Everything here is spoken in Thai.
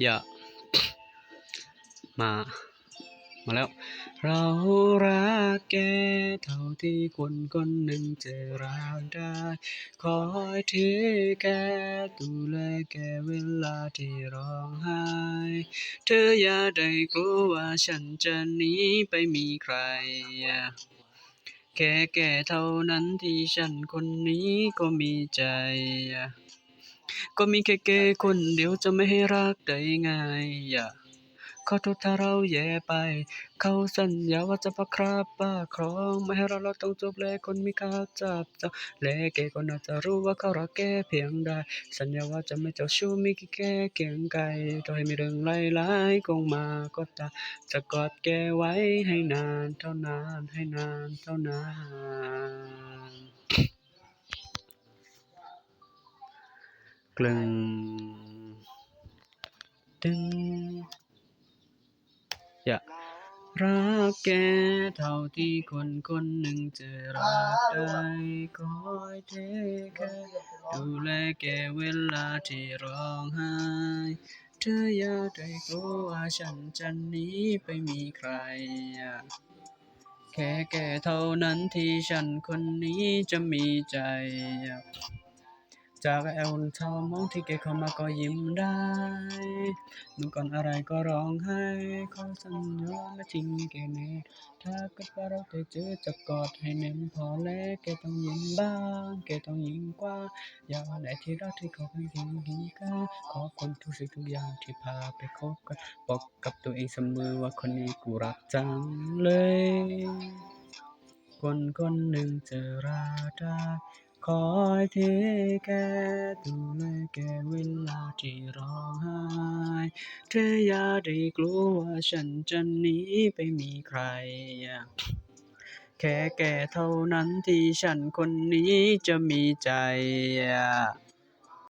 อย่ามา มาแล้ว เรารักแกเท่าที่คนคนหนึ่งจะรักได้ คอยที่แกดูแลแกเวลาที่ร้องไห้ เธออย่าได้กลัวว่าฉันจะหนีไปมีใคร แค่แกเท่านั้นที่ฉันคนนี้ก็มีใจ ก็มีแค่แกคนเดียวจะไม่ให้รักได้ง่ายอย่าขอโทษถ้าเราแย่ไป เขาสัญญาว่าจะประครับป้าครองไม่ให้เราเราต้องจบและคนมีค่าจับจ้องและแกก็น่าจะรู้ว่าเขารักแกเพียงใดสัญญาว่าจะไม่เจ้าชู้มีแค่แกเคียงไกลต่อให้มีเรื่องร้ายๆคงมาก็ตามจะกอดแกไว้ให้นานเท่านานให้นานเท่านาน ลึงตึงอย่ารักแกเท่าที่คนคนหนึ่งจะรักได้คอยเทแค่ดูแลแกเวลาที่ร้องไห้เธออย่าได้กลัวฉันจะหนีไปมีใคร แค่แกเท่านั้นที่ฉันคนนี้จะมีใจ จากแอลทามองที่แกเข้ามาก็ยิ้มได้เมื่อก่อนอะไรก็ร้องไห้ขอสัญญาไม่ทิ้งแกแน่ถ้าเกิดว่าเราได้เจอจะกอดให้แน่นพอแล้วแกต้องยิ้มบ้างแกต้องยิ้มกว่า อย่าวันไหนที่รักที่เขาไม่ทิ้งทิ้งกันขอบคุณทุกสิ่งทุกอย่างที่พาไปคบกันบอกกับตัวเองเสมอว่าคนนี้กูรักจังเลย คนคนหนึ่งจะรักได้ คอยเทแกดูแลแกเวลาที่ร้องไห้เธออย่าได้กลัวว่าฉันจะหนีไปมีใคร แค่แกเท่านั้นที่ฉันคนนี้จะมีใจ